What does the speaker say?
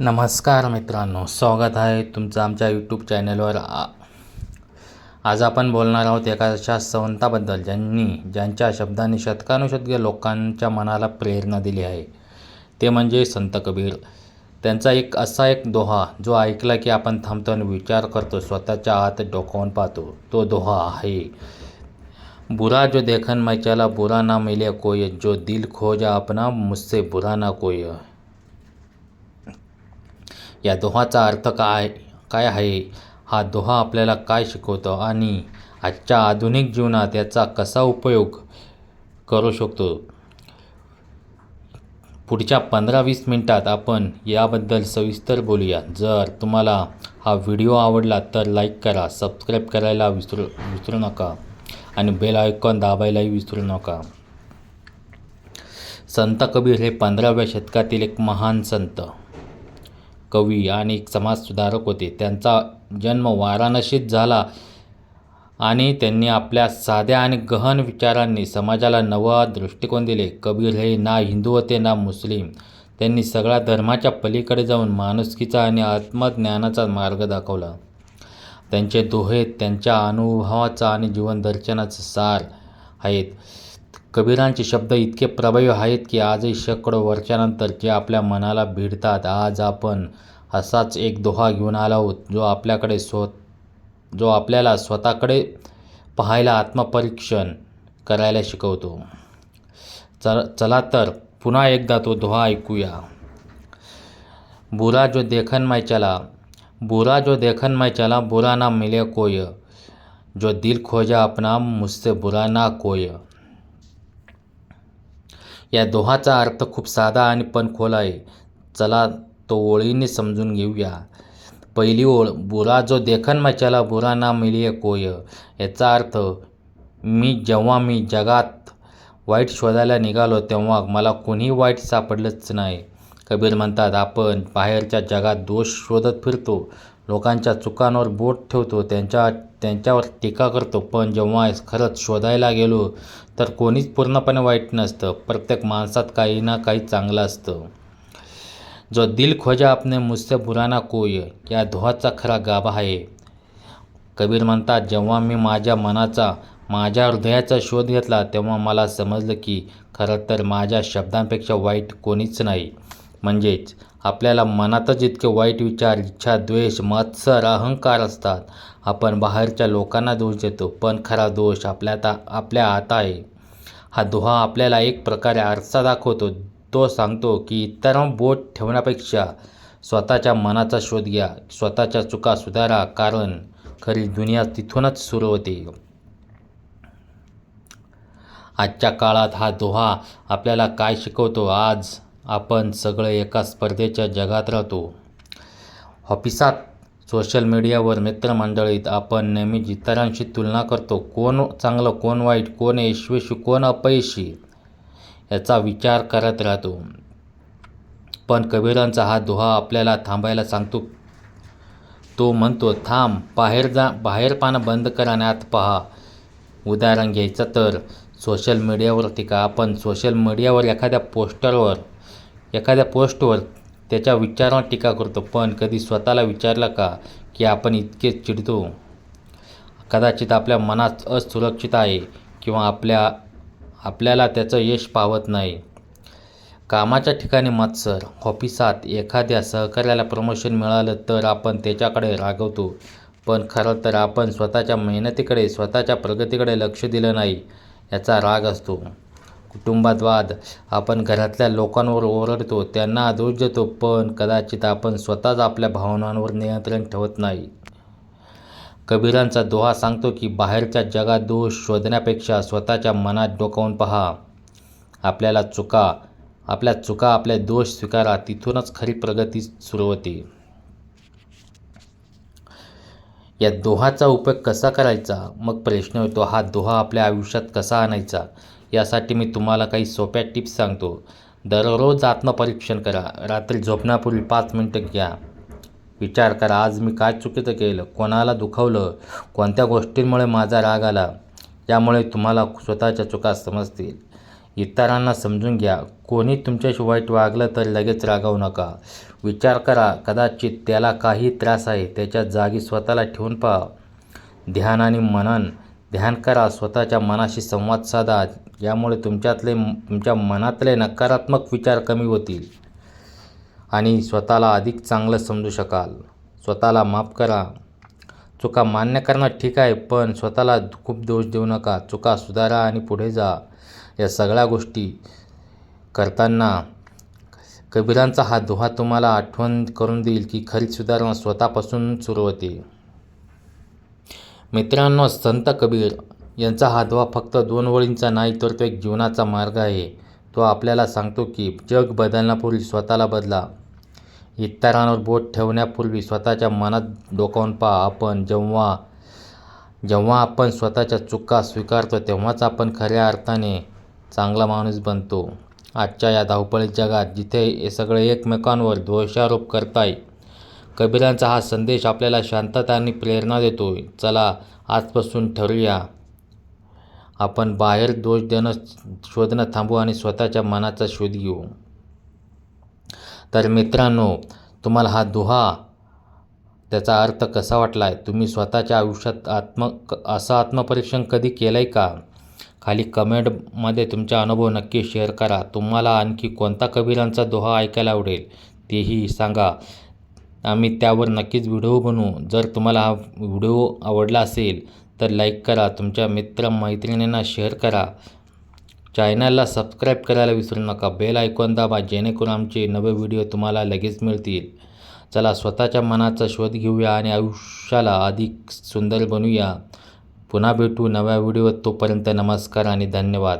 नमस्कार मित्रांनो स्वागत आहे तुमचं आमच्या यूट्यूब चॅनलवर आ आज आपण बोलणार आहोत एका अशा संताबद्दल ज्यांनी ज्यांच्या शब्दांनी शतकानुशतके लोकांच्या मनाला प्रेरणा दिली आहे. ते म्हणजे संत कबीर. त्यांचा एक असा एक दोहा जो ऐकला की आपण थांबतो आणि विचार करतो स्वतःच्या आत डोकावून पाहतो. तो दोहा आहे. बुरा जो देखन मैं चला बुरा ना मिले कोय जो दिल खोजा अपना मुझसे बुरा ना कोय. या दोहाचा अर्थ काय? काय आहे? हा दोहा आपल्याला काय शिकवतो आणि आजच्या आधुनिक जीवनात याचा कसा उपयोग करू शकतो? पुढच्या पंधरा वीस मिनटात आपण याबद्दल सविस्तर बोलूया. जर तुम्हाला हा व्हिडिओ आवडला तर लाईक करा सबस्क्राईब करायला विसरू विसरू नका आणि बेल आयकॉन दाबायलाही विसरू नका. संत कबीर हे पंधराव्या शतकातील एक महान संत. कवी आणि एक समाजसुधारक होते. त्यांचा जन्म वाराणसीत झाला आणि त्यांनी आपल्या साध्या आणि गहन विचारांनी समाजाला नवा दृष्टिकोन दिले. कबीर हे ना हिंदू होते ना मुस्लिम. त्यांनी सगळ्या धर्माच्या पलीकडे जाऊन माणुसकीचा आणि आत्मज्ञानाचा मार्ग दाखवला. त्यांचे दोहे त्यांच्या अनुभवाचा आणि जीवनदर्शनाचा सार आहेत. कबीरांचे शब्द इतके प्रभावी आहेत की आजही शेकडो वर्षानंतर जे आपल्या मनाला भिडतात आज आपण असाच एक दोहा घेऊन आलो आहोत जो आपल्याकडे स्व जो आपल्याला स्वतःकडे पाहायला आत्मपरीक्षण करायला शिकवतो. चल चला तर पुन्हा एकदा तो दोहा ऐकूया. बुरा जो देखन मैं चला बुरा जो देखन मैं चला बुरा ना मिले कोय. जो दिल खोजा अपना मुझसे बुरा ना कोय. या दोहाचा अर्थ खूप साधा आणि पण खोल आहे. चला तो ओळीने समजून घेऊया. पहिली ओळ बुरा जो देखन मचाला बुरा ना मिलिये कोय. याचा अर्थ मी जेव्हा मी जगात वाईट शोधायला निघालो तेव्हा मला कोणीही वाईट सापडलंच नाही. कबीर म्हणतात आपण बाहेरच्या जगात दोष शोधत फिरतो. लोकांच्या चुकांवर बोट ठेवतो त्यांच्या त्यांच्यावर टीका करतो. पण जेव्हा खरंच शोधायला गेलो तर कोणीच पूर्णपणे वाईट नसतं. प्रत्येक माणसात काही ना काही चांगलं असतं. जो दिल खोजा आपने मुझसे बुराना कोय या दोहाचा खरा गाभा आहे. कबीर म्हणतात जेव्हा मी माझ्या मनाचा माझ्या हृदयाचा शोध घेतला तेव्हा मला समजलं की खरं तर माझ्या शब्दांपेक्षा वाईट कोणीच नाही. म्हणजेच आपल्याला मनातच इतके वाईट विचार इच्छा द्वेष मत्सर अहंकार असतात. आपण बाहेरच्या लोकांना दोष देतो पण खरा दोष आपल्या आपल्या आत आहे. हा दोहा आपल्याला एक प्रकारे आरसा दाखवतो. तो सांगतो की इतरांवर बोट ठेवण्यापेक्षा स्वतःच्या मनाचा शोध घ्या. स्वतःच्या चुका सुधारा कारण खरी दुनिया तिथूनच सुरू होते. आजच्या काळात हा दोहा आपल्याला काय शिकवतो? आज आपण सगळे एका स्पर्धेच्या जगात राहतो. ऑफिसात सोशल मीडियावर मित्रमंडळीत आपण नेहमीच इतरांशी तुलना करतो. कोण चांगलं कोण वाईट कोण यशस्वी कोण अपयशी याचा विचार करत राहतो. पण कबीरांचा हा दोहा आपल्याला थांबायला सांगतो. तो म्हणतो थांब बाहेर जा बाहेर पानं बंद करण्यात आत पहा. उदाहरण घ्यायचं तर सोशल मीडियावर टीका आपण सोशल मीडियावर एखाद्या पोस्टरवर एखाद्या पोस्टवर त्याच्या विचारावर टीका करतो पण कधी स्वतःला विचारलं का की आपण इतके चिडतो? कदाचित आपल्या मनात असुरक्षित आहे किंवा आपल्या आपल्याला त्याचं यश पावत नाही. कामाच्या ठिकाणी मत्सर ऑफिसात एखाद्या सहकार्याला प्रमोशन मिळालं तर आपण त्याच्याकडे रागवतो. पण खरं तर आपण स्वतःच्या मेहनतीकडे स्वतःच्या प्रगतीकडे लक्ष दिलं नाही याचा राग असतो. कुटुंबात वाद आपण घरातल्या लोकांवर ओरडतो त्यांना दोष देतो पण कदाचित आपण स्वतःच आपल्या भावनांवर नियंत्रण ठेवत नाही. कबीरांचा दोहा सांगतो की बाहेरच्या जगात दोष शोधण्यापेक्षा स्वतःच्या मनात डोकावून पहा. आपल्याला चुका आपल्या चुका आपले दोष स्वीकारा तिथूनच खरी प्रगती सुरू होते. या दोहाचा उपयोग कसा करायचा? मग प्रश्न येतो हा दोहा आपल्या आयुष्यात कसा आणायचा? यासाठी मी तुम्हाला काही सोप्या टिप्स सांगतो. दररोज आत्मपरीक्षण करा. रात्री झोपण्यापूर्वी पाच मिनटं घ्या. विचार करा आज मी काय चुकीचं केलं? कोणाला दुखावलं? कोणत्या गोष्टींमुळे माझा राग आला? यामुळे तुम्हाला स्वतःच्या चुका समजतील. इतरांना समजून घ्या. कोणी तुमच्याशी वाईट वागलं तर लगेच रागावू नका. विचार करा कदाचित त्याला काही त्रास आहे त्याच्या जागी स्वतःला ठेवून पहा. ध्यान आणि मनन. ध्यान करा स्वतःच्या मनाशी संवाद साधा. यामुळे तुमच्यातले तुमच्या मनातले नकारात्मक विचार कमी होतील. आणि स्वतःला अधिक चांगलं समजू शकाल. स्वतःला माफ करा. चुका मान्य करणं ठीक आहे पण स्वतःला खूप दोष देऊ नका. चुका सुधारा आणि पुढे जा. या सगळ्या गोष्टी करताना कबीरांचा हा दोहा तुम्हाला आठवण करून देईल की खरी सुधारणा स्वतःपासून सुरू होते. मित्रांनो संत कबीर यांचा हा दोहा फक्त दोन वळींचा नाही तर तो एक जीवनाचा मार्ग आहे. तो आपल्याला सांगतो की जग बदलण्यापूर्वी स्वतःला बदला. इतरांवर बोट ठेवण्यापूर्वी स्वतःच्या मनात डोकावून पहा. आपण जेव्हा जेव्हा आपण स्वतःच्या चुका स्वीकारतो तेव्हाच आपण खऱ्या अर्थाने चांगला माणूस बनतो. आजच्या या धावपळी जगात जिथे हे सगळे एकमेकांवर दोषारोप करताय कबीरांचा हा संदेश आपल्याला शांतता आणि प्रेरणा देतो. चला आजपासून ठरूया आपण बाहेर दोष देणं शोधणं थांबू आणि स्वतःच्या मनाचा शोध घेऊ. तर मित्रांनो तुम्हाला हा दुहा त्याचा अर्थ कसा वाटला आहे तुम्ही स्वतःच्या आयुष्यात आत्म क- असं आत्मपरीक्षण कधी केलं आहे का? खाली कमेंटमध्ये तुमचा अनुभव नक्की शेअर करा. तुम्हाला आणखी कोणता कबीरांचा दोहा ऐकायला आवडेल तेही सांगा. आम्ही त्यावर नक्कीच व्हिडिओ बनवू. जर तुम्हाला हा व्हिडिओ आवडला असेल तर लाईक करा तुमच्या मित्र मैत्रिणींना शेअर करा चॅनलला सबस्क्राईब करायला विसरू नका. बेल ऐकून दाबा जेणेकरून आमचे नवे व्हिडिओ तुम्हाला लगेच मिळतील. चला स्वतःच्या मनाचा शोध घेऊया आणि आयुष्याला अधिक सुंदर बनवूया पुन्हा भेटू नव्या व्हिडिओत तोपर्यंत नमस्कार आणि धन्यवाद.